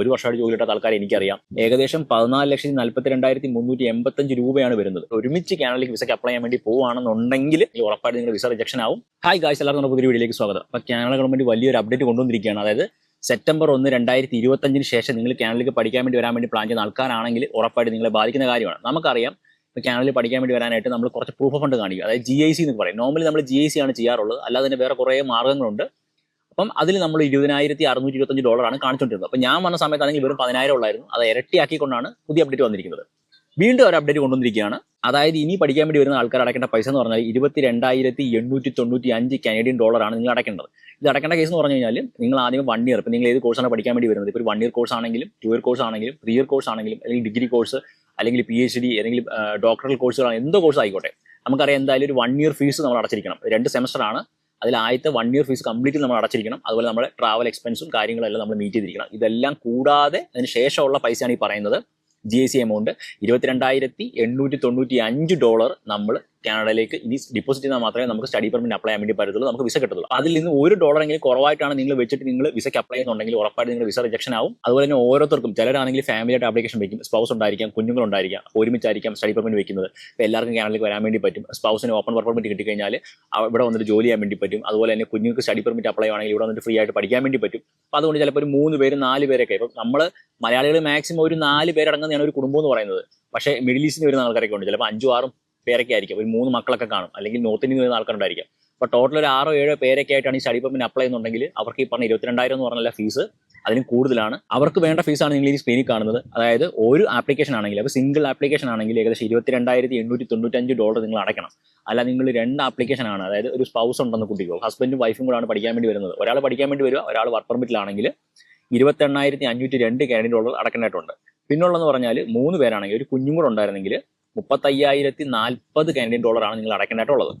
ഒരു വർഷമായിട്ട് ജോലി കിട്ടാത്ത ആൾക്കാരെ എനിക്കറിയാം. ഏകദേശം പതിനാല് ലക്ഷത്തി നാൽപ്പത്തി രണ്ടായിരത്തി മുന്നൂറ്റി എൺപത്തഞ്ച് രൂപയാണ് വരുന്നത്. ഒരുമിച്ച് കാനഡയിലേക്ക് വിസയ്ക്ക് അപ്ലൈ ചെയ്യാൻ വേണ്ടി പോവാണെന്നുണ്ടെങ്കിൽ ഉറപ്പായിട്ട് നിങ്ങളുടെ വിസ റിജക്ഷൻ ആവും. ഹായ് ഗായ്സ് എല്ലാവർക്കും പുതിയ വീഡിയോയിലേക്ക് സ്വാഗതം. അപ്പോൾ കാനഡ ഗവൺമെന്റ് വലിയൊരു അപ്ഡേറ്റ് കൊണ്ടുവന്നിരിക്കുകയാണ്. അതായത് സെപ്റ്റംബർ ഒന്ന് രണ്ടായിരത്തി ഇരുപത്തഞ്ചിന് ശേഷം നിങ്ങൾ കാനഡയിലേക്ക് പഠിക്കാൻ വേണ്ടി വരാൻ വേണ്ടി പ്ലാൻ ചെയ്യുന്ന ആൾക്കാരാണെങ്കിൽ ഉറപ്പായിട്ട് നിങ്ങളെ ബാധിക്കുന്ന കാര്യമാണ്. നമുക്കറിയാം ഇപ്പോൾ കാനഡയിൽ പഠിക്കാൻ വേണ്ടി വരാനായിട്ട് നമ്മൾ കുറച്ച് പ്രൂഫ് ഓഫ് ഫണ്ട് കാണിക്കും. അതായത് ജി ഐ സി എന്ന് പറയും. നോർമലി നമ്മൾ ജി ഐ സി ആണ് ചെയ്യാറുള്ളത്. അല്ലാതെ തന്നെ വേറെ കുറേ മാർഗങ്ങളുണ്ട് അപ്പം അതിൽ നമ്മൾ ഇരുപതിനായിരത്തി അറുന്നൂറ്റി ഇരുപത്തഞ്ച് ഡോളറാണ് കാണിച്ചുകൊണ്ടിരുന്നത് അപ്പം ഞാൻ വന്ന സമയത്താണെങ്കിൽ വെറും പതിനായിരം ഉള്ളായിരുന്നു. അത് ഇരട്ടിയാക്കിക്കൊണ്ടാണ് പുതിയ അപ്ഡേറ്റ് വന്നിരിക്കുന്നത്. വീണ്ടും ഒരു അപ്ഡേറ്റ് കൊണ്ടുവന്നിരിക്കുകയാണ്. അതായത് ഇനി പഠിക്കാൻ വേണ്ടി വരുന്ന ആൾക്കാർ അടക്കേണ്ട പൈസ എന്ന് പറഞ്ഞാൽ ഇരുപത്തി രണ്ടായിരത്തി എണ്ണൂറ്റി തൊണ്ണൂറ്റി അഞ്ച് കാനഡിയൻ ഡോളറാണ് നിങ്ങൾ അടക്കേണ്ടത് ഇത് അടക്കേണ്ട കേസ് എന്ന് പറഞ്ഞു കഴിഞ്ഞാൽ നിങ്ങൾ ആദ്യം വൺ ഇയർ ഇപ്പം നിങ്ങൾ ഏത് കോഴ്സാണ് പഠിക്കാൻ വേണ്ടി വരുന്നത്? ഇപ്പോൾ ഒരു വൺ ഇയർ കോഴ്സ് ആണെങ്കിലും ടു ഇയർ കോഴ്സ് ആണെങ്കിലും ത്രീ ഇയർ കോഴ്സ് ആണെങ്കിലും അല്ലെങ്കിൽ ഡിഗ്രി കോഴ്സ് അല്ലെങ്കിൽ പി എച്ച് ഡി അല്ലെങ്കിൽ ഡോക്ടറൽ കോഴ്സുകളാണ് എന്തോ കോഴ്സ് ആയിക്കോട്ടെ. നമുക്കറിയാം എന്തായാലും ഒരു വൺ ഇയർ ഫീസ് നമ്മൾ അടച്ചിരിക്കണം. രണ്ട് സെമസ്റ്റർ ആണ്. അതിൽ ആദ്യത്തെ വൺ ഇയർ ഫീസ് കംപ്ലീറ്റ് നമ്മൾ അടച്ചിരിക്കണം. അതുപോലെ നമ്മുടെ ട്രാവൽ എക്സ്പെൻസും കാര്യങ്ങളെല്ലാം നമ്മൾ മീറ്റ് ചെയ്തിരിക്കണം. ഇതെല്ലാം കൂടാതെ അതിന് ശേഷമുള്ള പൈസയാണ് ഈ പറയുന്നത്. ജി എസ് സി എമൗണ്ട് ഇരുപത്തിരണ്ടായിരത്തി എണ്ണൂറ്റി തൊണ്ണൂറ്റി അഞ്ച് ഡോളർ നമ്മൾ കാനഡയിലേക്ക് ഇനി ഡിപ്പോസിറ്റ് ചെയ്താൽ മാത്രമേ നമുക്ക് സ്റ്റഡി പെർമിറ്റ് അപ്ലൈ ചെയ്യാൻ വേണ്ടി പറ്റത്തുള്ളൂ നമുക്ക് വിസ കിട്ടത്തുള്ളൂ. അതിൽ നിന്ന് ഒരു ഡോളറെങ്കിലും കുറവായിട്ടാണ് നിങ്ങൾ വെച്ചിട്ട് നിങ്ങൾ വിസയ്ക്ക് അപ്ലൈ ചെയ്യുന്നുണ്ടെങ്കിൽ ഉറപ്പായിട്ട് നിങ്ങൾ വിസ റിജക്ഷൻ ആവും. അതുപോലെ തന്നെ ഓരോരുത്തർക്കും ചിലരാണെങ്കിൽ ഫാമിലി ആയിട്ട് ആപ്ലിക്കേഷൻ വെക്കും. സ്പൗസ് ഉണ്ടായിരിക്കാം കുഞ്ഞുങ്ങളുണ്ടായിരിക്കാം ഒരുമിച്ചായിരിക്കാം സ്റ്റഡി പെർമിറ്റ് വെക്കുന്നത്. ഇപ്പോൾ എല്ലാവർക്കും കാനഡയിലേക്ക് വരാൻ വേണ്ടി പറ്റും. സ്പൗസിന് ഓപ്പൺ വർക്ക് പെർമിറ്റ് കിട്ടി കഴിഞ്ഞാൽ ഇവിടെ വന്നിട്ട് ജോലി ചെയ്യാൻ വേണ്ടി പറ്റും. അതുപോലെ തന്നെ കുഞ്ഞുങ്ങൾക്ക് സ്റ്റഡി പെർമിറ്റ് അപ്ലൈ ആണെങ്കിൽ ഇവിടെ വന്നിട്ട് ഫ്രീ ആയിട്ട് പഠിക്കാൻ വേണ്ടി പറ്റും. അപ്പോൾ അതുകൊണ്ട് ചിലപ്പോൾ ഒരു മൂന്ന് പേര് നാല് പേരൊക്കെ ഇപ്പം നമ്മൾ മലയാളികൾ മാക്സിമം ഒരു നാല് പേരടങ്ങുന്നതാണ് ഒരു കുടുംബം എന്ന് പറയുന്നത്. പക്ഷേ മിഡിൽ ഈസ്റ്റിൽ വരുന്ന ആൾക്കാരൊക്കെ ഉണ്ട്. ചിലപ്പോൾ അഞ്ചും ആറും പേരൊക്കെ ആയിരിക്കും ഒരു മൂന്ന് മക്കളൊക്കെ കാണും. അല്ലെങ്കിൽ നോർത്ത് ഇന്ത്യയിൽ നിന്ന് ആൾക്കാരുണ്ടായിരിക്കും. അപ്പോൾ ടോട്ടൽ ഒരു ആറോ ഏഴോ പേരൊക്കെ ആയിട്ടാണ് ഈ സ്റ്റഡി പെർമിറ്റ് അപ്ലൈ ചെയ്യുന്നുണ്ടെങ്കിൽ അവർക്ക് ഈ പറഞ്ഞ ഇരുപത്തിരണ്ടായിരം എന്ന് പറഞ്ഞ ഫീസ് അതിന് കൂടുതലാണ്. അവർക്ക് വേണ്ട ഫീസാണ് നിങ്ങൾ ഈ സ്ക്രീനിൽ കാണുന്നത്. അതായത് ഒരു ആപ്ലിക്കേഷൻ ആണെങ്കിൽ അപ്പോൾ സിംഗിൾ ആപ്ലിക്കേഷൻ ആണെങ്കിൽ ഏകദേശം ഇരുപത്തിരണ്ടായിരത്തി എണ്ണൂറ്റി തൊണ്ണൂറ്റഞ്ച് ഡോളർ നിങ്ങൾ അടയ്ക്കണം. അല്ല നിങ്ങൾ രണ്ട് ആപ്ലിക്കേഷൻ ആണ്. അതായത് ഒരു സ്പൗസ് ഉണ്ടെന്ന് കുട്ടിക്കോ. ഹസ്ബൻഡും വൈഫും കൂടാണ് പഠിക്കാൻ വേണ്ടി വരുന്നത്. ഒരാൾ പഠിക്കാൻ വേണ്ടി വരിക ഒരാൾ വർക്ക് പെർമിറ്റിലാണെങ്കിൽ ഇരുപത്തെണ്ണായിരത്തി അഞ്ഞൂറ്റി രണ്ട് കാനഡി ഡോളർ അടക്കേണ്ടതായിട്ടുണ്ട്. പിന്നുള്ളതെന്ന് പറഞ്ഞാൽ മൂന്ന് പേരാണെങ്കിൽ ഒരു കുഞ്ഞും കൂടെ ഉണ്ടായിരുന്നെങ്കിൽ മുപ്പത്തയ്യായിരത്തി നാൽപ്പത് കാനഡിയൻ ഡോളറാണ് നിങ്ങൾ അടക്കേണ്ടതായിട്ടുള്ളത്.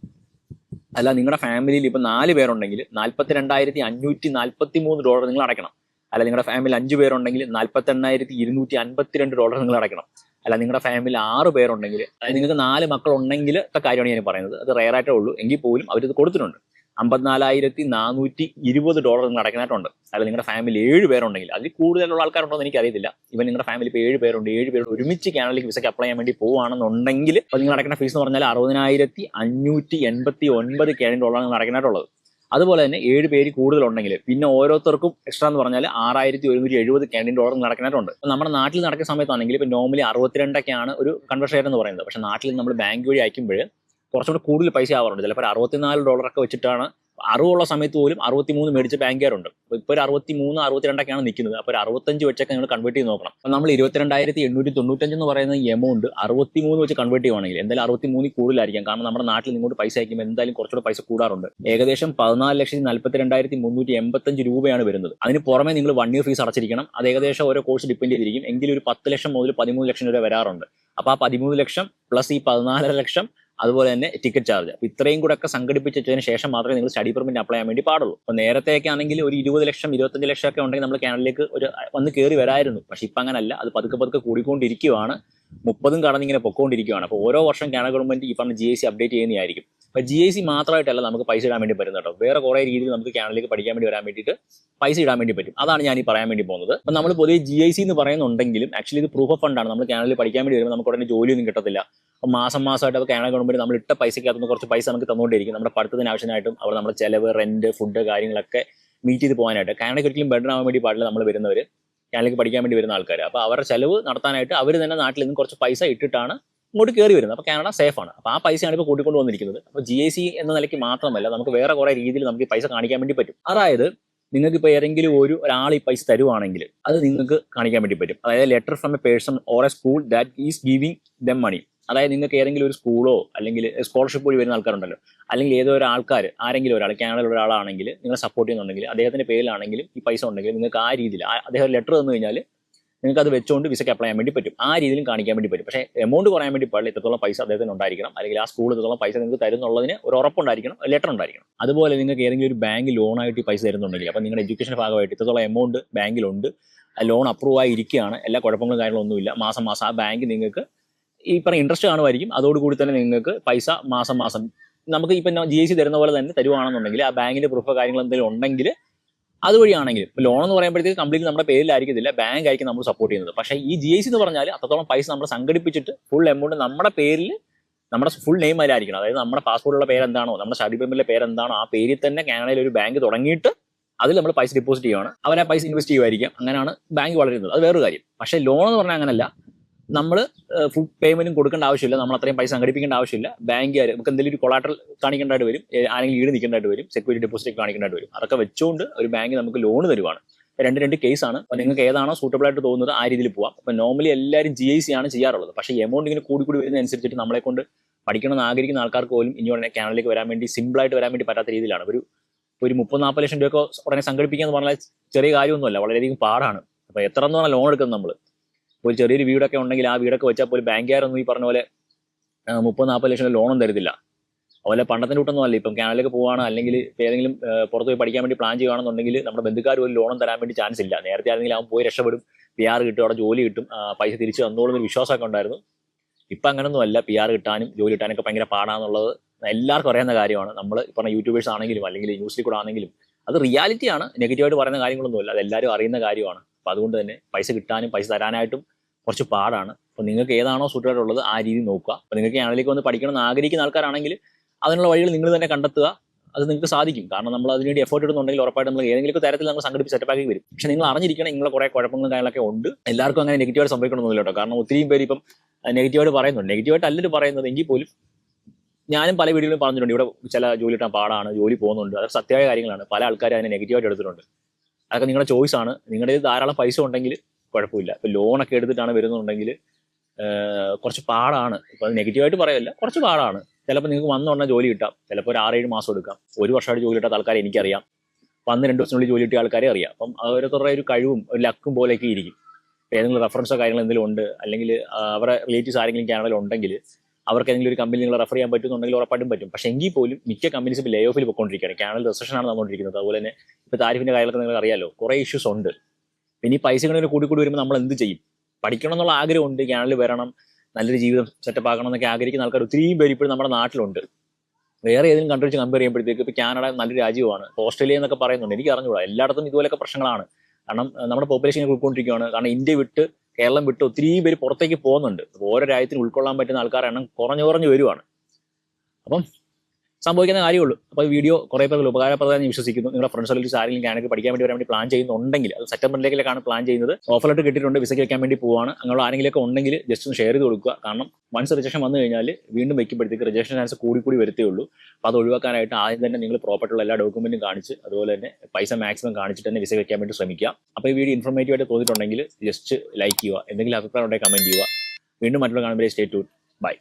അല്ല നിങ്ങളുടെ ഫാമിലിയിൽ ഇപ്പം നാല് പേരുണ്ടെങ്കിൽ നാൽപ്പത്തി രണ്ടായിരത്തി അഞ്ഞൂറ്റി നാൽപ്പത്തി മൂന്ന് ഡോളർ നിങ്ങൾ അടയ്ക്കണം. അല്ല നിങ്ങളുടെ ഫാമിലി അഞ്ച് പേരുണ്ടെങ്കിൽ നാൽപ്പത്തി എണ്ണായിരത്തി ഇരുന്നൂറ്റി അൻപത്തിരണ്ട് ഡോളർ നിങ്ങൾ അടയ്ക്കണം. അല്ല നിങ്ങളുടെ ഫാമിലി ആറ് പേരുണ്ടെങ്കിൽ നിങ്ങൾക്ക് നാല് മക്കളുണ്ടെങ്കിൽ ഒക്കെ കാര്യമാണ് ഞാൻ പറയുന്നത്. അത് റെയർ ആയിട്ടേ ഉള്ളൂ. എങ്കിൽ പോലും അവരിത് കൊടുത്തിട്ടുണ്ട്. അമ്പത്തിനാലായിരത്തി നാനൂറ്റി ഇരുപത് ഡോളർ നിങ്ങൾ അടയ്ക്കാനായിട്ടുണ്ട് അല്ല നിങ്ങളുടെ ഫാമിലി ഏഴ് പേരുണ്ടെങ്കിൽ അതിൽ കൂടുതലുള്ള ആൾക്കാരുണ്ടോ എന്ന് എനിക്കറിയത്തില്ല. ഇവൻ നിങ്ങളുടെ ഫാമിലി ഇപ്പോൾ ഏഴ് പേരുണ്ട്. ഏഴ് പേരുണ്ട് ഒരുമിച്ച് കാനഡയിലേക്ക് വിസയ്ക്ക് അപ്ലൈ ചെയ്യാൻ വേണ്ടി പോവുകയാണെന്നുണ്ടെങ്കിൽ അപ്പോൾ നിങ്ങൾ അടയ്ക്കുന്ന ഫീസ് എന്ന് പറഞ്ഞാൽ അറുപതിനായിരത്തി അഞ്ഞൂറ്റി എൺപത്തി ഒൻപത് കാനഡിയൻ ഡോളറാണ് നിങ്ങൾ അതുപോലെ തന്നെ ഏഴ് പേര് കൂടുതലുണ്ടെങ്കിൽ പിന്നെ ഓരോരുത്തർക്കും എക്സ്ട്രാ എന്ന് പറഞ്ഞാൽ ആറായിരത്തി ഒരുന്നൂറ്റി എഴുപത് കാനഡിയൻ ഡോളർ നടക്കാനായിട്ടുണ്ട് നമ്മുടെ നാട്ടിൽ നടക്കുന്ന സമയത്താണെങ്കിൽ ഇപ്പോൾ നോർമലി അറുപത്തിരണ്ടൊക്കെയാണ് ഒരു കൺവേർഷൻ റേറ്റ് എന്ന് പറയുന്നത്. പക്ഷേ നാട്ടിൽ നമ്മൾ ബാങ്ക് വഴി അയക്കുമ്പോൾ കുറച്ചുകൂടെ കൂടുതൽ പൈസ ആവാറുണ്ട്. ചിലപ്പോൾ അറുപത്തിനാല് ഡോളറൊക്കെ വെച്ചിട്ടാണ് അറിവുള്ള സമയത്ത് പോലും അറുപത്തിമൂന്ന് മേടിച്ച ബാങ്കുകാരുണ്ട്. അപ്പോൾ ഇപ്പോൾ ഒരു അറുപത്തി മൂന്ന് അറുപത്തിരണ്ടൊക്കെയാണ് നിൽക്കുന്നത് അപ്പോൾ ഒരു അറുപത്തഞ്ച് വെച്ചൊക്കെ നിങ്ങൾ കൺവേർട്ട് ചെയ്ത് നോക്കണം. അപ്പോൾ നമ്മൾ ഇരുപത്തിരണ്ടായിരത്തി എണ്ണൂറ്റി തൊണ്ണൂറ്റഞ്ച് എന്ന് പറയുന്ന എമൗണ്ട് എമൗണ്ട് അറുപത്തിമൂന്ന് വെച്ച് കൺവേർട്ട് ചെയ്യുവാണെങ്കിൽ എന്തായാലും അറുപത്തിമൂന്നിൽ കൂടുതലായിരിക്കാം. കാരണം നമ്മുടെ നാട്ടിൽ നിങ്ങോട്ട് പൈസ അയക്കുമ്പോൾ എന്തായാലും കുറച്ചുകൂടെ പൈസ കൂടാറുണ്ട്. ഏകദേശം പതിനാല് ലക്ഷത്തി നാൽപ്പത്തി രണ്ടായിരത്തി മുന്നൂറ്റി എൺപത്തഞ്ച് രൂപയാണ് വരുന്നത്. അതിന് പുറമെ നിങ്ങൾ വൺ ഇയർ ഫീസ് അടച്ചിരിക്കണം. അത് ഏകദേശം ഓരോ കോഴ്സ് ഡിപ്പെൻഡ് ചെയ്തിരിക്കും. എങ്കിലും ഒരു പത്ത് ലക്ഷം മുതൽ പതിമൂന്ന് ലക്ഷം വരെ വരാറുണ്ട്. അപ്പോൾ ആ പതിമൂന്ന് ലക്ഷം പ്ലസ് ഈ പതിനാലര ലക്ഷം അതുപോലെ തന്നെ ടിക്കറ്റ് ചാർജ് അപ്പോൾ ഇത്രയും കൂടെ ഒക്കെ സംഘടിപ്പിച്ചതിന് ശേഷം മാത്രമേ നിങ്ങൾ സ്റ്റഡി പെർമിറ്റ് അപ്ലൈ ചെയ്യാൻ വേണ്ടി പാടുള്ളൂ. അപ്പോൾ നേരത്തെയൊക്കെ ആണെങ്കിൽ ഒരു ഇരുപത് ലക്ഷം ഇരുപത്തഞ്ച് ലക്ഷം ഒക്കെ ഉണ്ടെങ്കിൽ നമ്മൾ കാനഡയിലേക്ക് ഒരു വന്ന് കയറി വരായിരുന്നു. പക്ഷേ ഇപ്പം അങ്ങനല്ല. അത് പതുക്കെ പതുക്കെ കൂടിക്കൊണ്ടിരിക്കുകയാണ് മുപ്പതും കടന്നിങ്ങനെ പൊക്കോണ്ടിരിക്കുകയാണ് അപ്പോൾ ഓരോ വർഷം കാനഡ ഗവൺമെന്റ് ഈ പറഞ്ഞ ജി ഐ സി അപ്ഡേറ്റ് ചെയ്യുന്നതായിരിക്കും. അപ്പോൾ ജി ഐ സി മാത്രമായിട്ടല്ല നമുക്ക് പൈസ ഇടാൻ വേണ്ടി പറ്റുന്നത് കേട്ടോ. വേറെ കുറേ രീതിയിൽ നമുക്ക് കാനഡയിലേക്ക് പഠിക്കാൻ വേണ്ടി വരാൻ വേണ്ടിയിട്ട് പൈസ ഇടാൻ വേണ്ടി പറ്റും. അതാണ് ഞാൻ ഈ പറയാൻ വേണ്ടി പോകുന്നത്. അപ്പോൾ നമ്മൾ പൊതുവെ ജി ഐ സി എന്ന് പറയുന്നുണ്ടെങ്കിലും ആക്ച്വലി ഇത് പ്രൂഫ് ഓഫ് ഫണ്ടാണ് നമ്മൾ കാനഡയിൽ പഠിക്കാൻ വേണ്ടി വരുമ്പോൾ നമുക്ക് ഉടനെ ജോലിയൊന്നും കിട്ടത്തില്ല. അപ്പോൾ മാസം മാസമായിട്ട് അത് കാനഡ ഗവൺമെന്റ് നമ്മൾ ഇട്ട പൈസക്കകത്തുനിന്ന് കുറച്ച് പൈസ നമുക്ക് തന്നുകൊണ്ടിരിക്കും. നമ്മുടെ പഠിത്തത്തിന് ആവശ്യമായിട്ടും അവർ നമ്മുടെ ചിലവ് റെന്റ് ഫുഡ് കാര്യങ്ങളൊക്കെ മീറ്റ് ചെയ്ത് പോകാനായിട്ട്. കാനഡയ്ക്ക് ഒരിക്കലും ബെഡർ ആവാൻ വേണ്ടി പാടില്ല നമ്മൾ വരുന്നവർ കാനഡയ്ക്ക് പഠിക്കാൻ വേണ്ടി വരുന്ന ആൾക്കാർ അപ്പോൾ അവരുടെ ചിലവ് നടത്താനായിട്ട് അവർ തന്നെ നാട്ടിൽ നിന്ന് കുറച്ച് പൈസ ഇട്ടിട്ടാണ് ഇങ്ങോട്ട് കയറി വരുന്നത്. അപ്പോൾ കാനഡ സേഫ് ആണ്. അപ്പോൾ ആ പൈസയാണ് ഇപ്പോൾ കൂട്ടിക്കൊണ്ട് വന്നിരിക്കുന്നത്. അപ്പോൾ ജി ഐ സി എന്ന നിലയ്ക്ക് മാത്രമല്ല നമുക്ക് വേറെ കുറേ രീതിയിൽ നമുക്ക് പൈസ കാണിക്കാൻ വേണ്ടി പറ്റും. അതായത് നിങ്ങൾക്ക് ഇപ്പോൾ ഏതെങ്കിലും ഒരു ഒരാൾ ഈ പൈസ തരുവാണെങ്കിൽ അത് നിങ്ങൾക്ക് കാണിക്കാൻ വേണ്ടി പറ്റും. അതായത് letter from a person or a school that is giving them money അതായത് നിങ്ങൾക്ക് ഏതെങ്കിലും ഒരു സ്കൂളോ അല്ലെങ്കിൽ സ്കോളർഷിപ്പ് വഴി വരുന്ന ആൾക്കാരുണ്ടല്ലോ അല്ലെങ്കിൽ ഏതോ ഒരു ആൾക്കാർ ആരെങ്കിലും ഒരാൾ കാനഡയിൽ ഒരാളാണെങ്കിൽ നിങ്ങളെ സപ്പോർട്ട് ചെയ്യുന്നുണ്ടെങ്കിൽ അദ്ദേഹത്തിന്റെ പേരിലാണെങ്കിലും ഈ പൈസ ഉണ്ടെങ്കിൽ നിങ്ങൾക്ക് ആ രീതിയിൽ അദ്ദേഹം ലെറ്റർ തന്നു കഴിഞ്ഞാൽ നിങ്ങൾക്ക് അത് വെച്ചുകൊണ്ട് വിസയ്ക്ക് അപ്ലൈ ചെയ്യാൻ വേണ്ടി പറ്റും. ആ രീതിയിലും കാണിക്കാൻ വേണ്ടി പറ്റും. പക്ഷേ എമൗണ്ട് കുറയാൻ വേണ്ടി പാടില്ല. ഇത്രത്തോളം പൈസ അദ്ദേഹത്തിന് ഉണ്ടായിരിക്കണം. അല്ലെങ്കിൽ ആ സ്കൂളിൽ ഇത്രത്തോളം പൈസ നിങ്ങൾക്ക് തരുന്നുള്ളതിന് ഒരു ഉറപ്പുണ്ടായിരിക്കണം ലെറ്റർ ഉണ്ടായിരിക്കണം. അതുപോലെ നിങ്ങൾക്ക് ഏതെങ്കിലും ഒരു ബാങ്ക് ലോണായിട്ട് ഈ പൈസ തരുന്നുണ്ടെങ്കിൽ അപ്പോൾ നിങ്ങളുടെ എഡ്യൂക്കേഷൻ ഭാഗമായിട്ട് ഇത്രത്തോളം എമൗണ്ട് ബാങ്കിലുണ്ട് ലോൺ അപ്രൂവ് ആയി ഇരിക്കുകയാണ്. എല്ലാ കുഴപ്പങ്ങളും കാര്യങ്ങളൊന്നുമില്ല മാസം മാസം ആ ബാങ്ക് നിങ്ങൾക്ക് ഈ പറഞ്ഞ ഇൻട്രസ്റ്റ് കാണുമായിരിക്കും. അതോടുകൂടി തന്നെ നിങ്ങൾക്ക് പൈസ മാസം മാസം നമുക്ക് ഇപ്പം ജി എസ് തരുന്ന പോലെ തന്നെ തരുവാണെന്നുണ്ടെങ്കിൽ ആ ബാങ്കിന്റെ പ്രൂഫ് കാര്യങ്ങൾ എന്തെങ്കിലും ഉണ്ടെങ്കിൽ അതുവഴിയാണെങ്കിലും ലോൺ എന്ന് പറയുമ്പോഴത്തേക്ക് കംപ്ലീറ്റ് നമ്മുടെ പേരിലായിരിക്കത്തില്ല ബാങ്ക് ആയിരിക്കും നമ്മൾ സപ്പോർട്ട് ചെയ്യുന്നത്. പക്ഷേ ഈ ജി എന്ന് പറഞ്ഞാൽ അത്രത്തോളം പൈസ നമ്മൾ സംഘടിപ്പിച്ചിട്ട് ഫുൾ എമൗണ്ട് നമ്മുടെ പേരിൽ നമ്മുടെ ഫുൾ നെയിം അതിലായിരിക്കണം. അതായത് നമ്മുടെ പാസ്പോർട്ടുള്ള പേര് എന്താണോ നമ്മുടെ സർട്ടിഫിക്കറ്റിലെ പേര് എന്താണോ ആ പേരിൽ തന്നെ കാനഡയിൽ ഒരു ബാങ്ക് തുടങ്ങിയിട്ട് അതിൽ നമ്മൾ പൈസ ഡിപ്പോസിറ്റ് ചെയ്യുകയാണ് അവർ പൈസ ഇൻവെസ്റ്റ് ചെയ്യുമായിരിക്കും അങ്ങനെയാണ് ബാങ്ക് വളരുന്നത്. അത് വേറൊരു കാര്യം. പക്ഷേ ലോൺ എന്ന് പറഞ്ഞാൽ അങ്ങനല്ല. നമ്മൾ ഫുൾ പേയ്മെന്റും കൊടുക്കേണ്ട ആവശ്യമില്ല. നമ്മൾ അത്രയും പൈസ സംഘടിപ്പിക്കേണ്ട ആവശ്യമില്ല. ബാങ്കുകാർ നമുക്ക് എന്തെങ്കിലും ഒരു കൊളാട്ടൽ കാണിക്കേണ്ടതായിട്ട് വരും. ആരെങ്കിലും ഈട് നിൽക്കേണ്ടതായിട്ട് വരും. സെക്യൂരിറ്റി ഡെപ്പോസിറ്റ് കാണിക്കേണ്ടതായിട്ട് വരും. അതൊക്കെ വെച്ചുകൊണ്ട് ഒരു ബാങ്ക് നമുക്ക് ലോൺ തരുവാണ്. രണ്ട് രണ്ട് കേസാണ് അപ്പോൾ നിങ്ങൾക്ക് ഏതാണോ സൂട്ടബിൾ ആയിട്ട് തോന്നുന്നത് ആ രീതിയിൽ പോവാം. അപ്പോൾ നോർമലി എല്ലാവരും ജി ഐ സി ആണ് ചെയ്യാറുള്ളത്. പക്ഷേ എമൗണ്ട് ഇങ്ങനെ കൂടി കൂടി വരുന്ന അനുസരിച്ചിട്ട് നമ്മളെ കൊണ്ട് പഠിക്കണമെന്ന് ആഗ്രഹിക്കുന്ന ആൾക്കാർക്ക് പോലും ഇനി ഉടനെ കാനലിലേക്ക് വരാൻ വേണ്ടി സിമ്പിളായിട്ട് വരാൻ വേണ്ടി പറ്റാത്ത രീതിയിലാണ്. ഒരു ഒരു മുപ്പത് നാൽപ്പത് ലക്ഷം രൂപയൊക്കെ ഉടനെ സംഘടിപ്പിക്കുക എന്ന് പറഞ്ഞാൽ ചെറിയ കാര്യമൊന്നുമല്ല. വളരെയധികം പാടാണ്. അപ്പോൾ എത്ര എന്ന് പറഞ്ഞാൽ ലോൺ എടുക്കുന്നത് നമ്മൾ ഒരു ചെറിയൊരു വീടൊക്കെ ഉണ്ടെങ്കിൽ ആ വീടൊക്കെ വെച്ചാൽ പോലും ബാങ്കുകാരൊന്നും ഈ പറഞ്ഞ പോലെ മുപ്പത് നാൽപ്പത് ലക്ഷം ലോണും തരത്തില്ല. അതുപോലെ പണ്ടത്തിന്റെ കൂട്ടൊന്നും അല്ല. ഇപ്പം കാനലിലേക്ക് പോവാണ് അല്ലെങ്കിൽ ഏതെങ്കിലും പുറത്ത് പോയി പഠിക്കാൻ വേണ്ടി പ്ലാൻ ചെയ്യുകയാണെന്നുണ്ടെങ്കിൽ നമ്മുടെ ബന്ധുക്കാർ ഒരു ലോണും തരാൻ വേണ്ടി ചാൻസ് ഇല്ല. നേരത്തെ ആണെങ്കിൽ അവൻ പോയി രക്ഷപ്പെടും പി ആർ കിട്ടും അവിടെ ജോലി കിട്ടും പൈസ തിരിച്ചു തന്നോളും ഒരു വിശ്വാസമൊക്കെ ഉണ്ടായിരുന്നു. ഇപ്പം അങ്ങനൊന്നും അല്ല. പി ആർ കിട്ടാനും ജോലി കിട്ടാനൊക്കെ ഭയങ്കര പാടാന്നുള്ളത് എല്ലാവർക്കും അറിയുന്ന കാര്യമാണ്. നമ്മൾ പറഞ്ഞ യൂട്യൂബേഴ്സ് ആണെങ്കിലും അല്ലെങ്കിൽ ന്യൂസിൽ കൂടെ ആണെങ്കിലും അത് റിയാലിറ്റിയാണ് നെഗറ്റീവായിട്ട് പറയുന്ന കാര്യങ്ങളൊന്നുമില്ല. അത് എല്ലാവരും അറിയുന്ന കാര്യമാണ്. അപ്പം അതുകൊണ്ട് തന്നെ പൈസ കിട്ടാനും പൈസ തരാനായിട്ടും കുറച്ച് പാടാണ്. അപ്പോൾ നിങ്ങൾക്ക് ഏതാണോ സൂട്ടായിട്ടുള്ളത് ആ രീതി നോക്കുക. അപ്പോൾ നിങ്ങൾക്ക് ഞാനിലേക്ക് വന്ന് പഠിക്കണം എന്ന് ആഗ്രഹിക്കുന്ന ആൾക്കാരാണെങ്കിൽ അതിനുള്ള വഴികൾ നിങ്ങൾ തന്നെ കണ്ടെത്തുക. അത് നിങ്ങൾക്ക് സാധിക്കും. കാരണം നമ്മൾ അതിനുവേണ്ടി എഫേർട്ട് ഇടുന്നുണ്ടെങ്കിൽ ഉറപ്പായിട്ട് നമ്മൾ ഏതെങ്കിലും തരത്തിൽ നമ്മൾ സംഘടിപ്പിച്ച് സെറ്റപ്പാക്കി വരും. പക്ഷേ നിങ്ങൾ അറിഞ്ഞിരിക്കണം നിങ്ങളെ കുറേ കുഴപ്പങ്ങളും കാര്യങ്ങളൊക്കെ ഉണ്ട്. എല്ലാവർക്കും അങ്ങനെ നെഗറ്റീവായിട്ട് സംഭവിക്കണമെന്നില്ല കേട്ടോ. കാരണം ഒത്തിരിയും പേര് ഇപ്പം നെഗറ്റീവായിട്ട് പറയുന്നുണ്ട്. നെഗറ്റീവായിട്ട് അല്ലൊരു പറയുന്നത്. എങ്കിൽ പോലും ഞാനും പല വീഡിയോയിലും പറഞ്ഞിട്ടുണ്ട്. ഇവിടെ ചില ജോലി കിട്ടാൻ പാടാണ് ജോലി പോകുന്നുണ്ട്. അതൊക്കെ സത്യമായ കാര്യങ്ങളാണ്. പല ആൾക്കാരും അതിനെ നെഗറ്റീവായിട്ട് എടുത്തിട്ടുണ്ട്. അതൊക്കെ നിങ്ങളുടെ ചോയ്സാണ് നിങ്ങളുടെ ധാരാളം പൈസ ഉണ്ടെങ്കിൽ കുഴപ്പമില്ല. ഇപ്പൊ ലോണൊക്കെ എടുത്തിട്ടാണ് വരുന്നുണ്ടെങ്കിൽ കുറച്ച് പാടാണ്. ഇപ്പൊ അത് നെഗറ്റീവായിട്ട് പറയല്ല കുറച്ച് പാടാണ്. ചിലപ്പോൾ നിങ്ങൾക്ക് വന്നുടനെ ജോലി കിട്ടാം. ചിലപ്പോൾ ഒരു ആറേഴ് മാസം എടുക്കാം. ഒരു വർഷമായിട്ട് ജോലി കിട്ടാത്ത ആൾക്കാരെ എനിക്കറിയാം. വന്ന് രണ്ട് ദിവസത്തിനുള്ളിൽ ജോലി കിട്ടിയ ആൾക്കാരെ അറിയാം. അപ്പം ഓരോരുത്തരുടെ ഒരു കഴിവും ഒരു ലക്കും പോലെയൊക്കെ ഇരിക്കും. ഏതെങ്കിലും റെഫറൻസോ കാര്യങ്ങൾ എന്തെങ്കിലും ഉണ്ട് അല്ലെങ്കിൽ അവരെ റിലേറ്റീവ്സ് ആരെങ്കിലും കാനഡയിൽ ഉണ്ടെങ്കിൽ അവർക്ക് ഏതെങ്കിലും ഒരു കമ്പനി നിങ്ങൾ റെഫർ ചെയ്യാൻ പറ്റുന്നുണ്ടെങ്കിൽ ഉറപ്പായിട്ടും പറ്റും. പക്ഷേ എങ്കിൽ പോലും മിക്ക കമ്പനീസ് ഇപ്പോൾ ലേ ഓഫിൽ പോയിക്കൊണ്ടിരിക്കുകയാണ് കാനഡയിൽ റിസഷനാണ് നടന്നുകൊണ്ടിരിക്കുന്നത്. അതുപോലെ തന്നെ ഇപ്പോൾ താരിഫിന്റെ കാര്യങ്ങളൊക്കെ നിങ്ങൾക്ക് അറിയാലോ കുറേ ഇഷ്യൂസ് ഉണ്ട്. ഈ പൈസ ഇങ്ങനെ കൂടി കൂടി വരുമ്പോൾ നമ്മൾ എന്ത് ചെയ്യും? പഠിക്കണം എന്നുള്ള ആഗ്രഹമുണ്ട് ക്യാനലിൽ വരണം നല്ലൊരു ജീവിതം സെറ്റപ്പ് ആക്കണം എന്നൊക്കെ ആഗ്രഹിക്കുന്ന ആൾക്കാർ ഒത്തിരിയും പേര് ഇപ്പോഴും നമ്മുടെ നാട്ടിലുണ്ട്. വേറെ ഏതെങ്കിലും കൺട്രി വെച്ച് കമ്പയർ ചെയ്യുമ്പോഴത്തേക്ക് ഇപ്പോൾ കാനഡ നല്ലൊരു രാജ്യമാണ് ഓസ്ട്രേലിയ എന്നൊക്കെ പറയുന്നുണ്ട് എനിക്ക് അറിഞ്ഞുകൂടാ. എല്ലായിടത്തും ഇതുപോലെയൊക്കെ പ്രശ്നങ്ങളാണ്. കാരണം നമ്മുടെ പോപ്പുലേഷൻ ഉൾക്കൊണ്ടിരിക്കുകയാണ് കാരണം ഇന്ത്യ വിട്ട് കേരളം വിട്ട് ഒത്തിരി പേര് പുറത്തേക്ക് പോകുന്നുണ്ട്. ഓരോ രാജ്യത്തിന് ഉൾക്കൊള്ളാൻ പറ്റുന്ന ആൾക്കാരുടെ എണ്ണം കുറഞ്ഞു കുറഞ്ഞു വരുവാണ്. അപ്പം സംഭവിക്കുന്ന കാര്യമുള്ളൂ. അപ്പോൾ വീഡിയോ കുറേ പേർക്ക് ഉപകാരപ്രദമായി വിശ്വസിക്കുന്നു. നിങ്ങളുടെ ഫ്രണ്ട്സ് അല്ലെങ്കിൽ ആരെങ്കിലും ഞാനൊക്കെ പഠിക്കാൻ വേണ്ടി വരാൻ വേണ്ടി പ്ലാൻ ചെയ്യുന്നുണ്ടെങ്കിൽ അത് സെപ്റ്റംബറിലേക്കാണ് പ്ലാൻ ചെയ്യുന്നത്. ഓഫർ ലെറ്റർ കിട്ടിയിട്ടുണ്ട് വിസയ്ക്ക് വെക്കാൻ വേണ്ടി പോവാണ്. അങ്ങനെയുള്ള ആരെങ്കിലൊക്കെ ഉണ്ടെങ്കിൽ ജസ്റ്റ് ഒന്ന് ഷെയർ ചെയ്ത് കൊടുക്കുക. കാരണം വൺസ് റിജക്ഷൻ വന്നു കഴിഞ്ഞാൽ വീണ്ടും വെക്കുമ്പോഴത്തേക്ക് റിജക്ഷൻ ചാൻസ് കൂടി കൂടി വരത്തേ ഉള്ളൂ. അപ്പോൾ അത് ഒഴിവാക്കാനായിട്ട് ആദ്യം തന്നെ നിങ്ങൾ പ്രോപ്പർട്ടുള്ള എല്ലാ ഡോക്യുമെന്റും കാണിച്ച് അതുപോലെ തന്നെ പൈസ മാക്സിമം കാണിച്ചിട്ട് തന്നെ വിസ വെക്കാൻ വേണ്ടി ശ്രമിക്കുക. അപ്പോൾ ഈ വീഡിയോ ഇൻഫോർമേറ്റീവ് ആയിട്ട് തോന്നിയിട്ടുണ്ടെങ്കിൽ ജസ്റ്റ് ലൈക്ക് ചെയ്യുക. എന്തെങ്കിലും അഭിപ്രായം ഉണ്ടെങ്കിൽ കമന്റ് ചെയ്യുക. വീണ്ടും മറ്റുള്ള കാണുമ്പോൾ സ്റ്റേ ടു ബൈ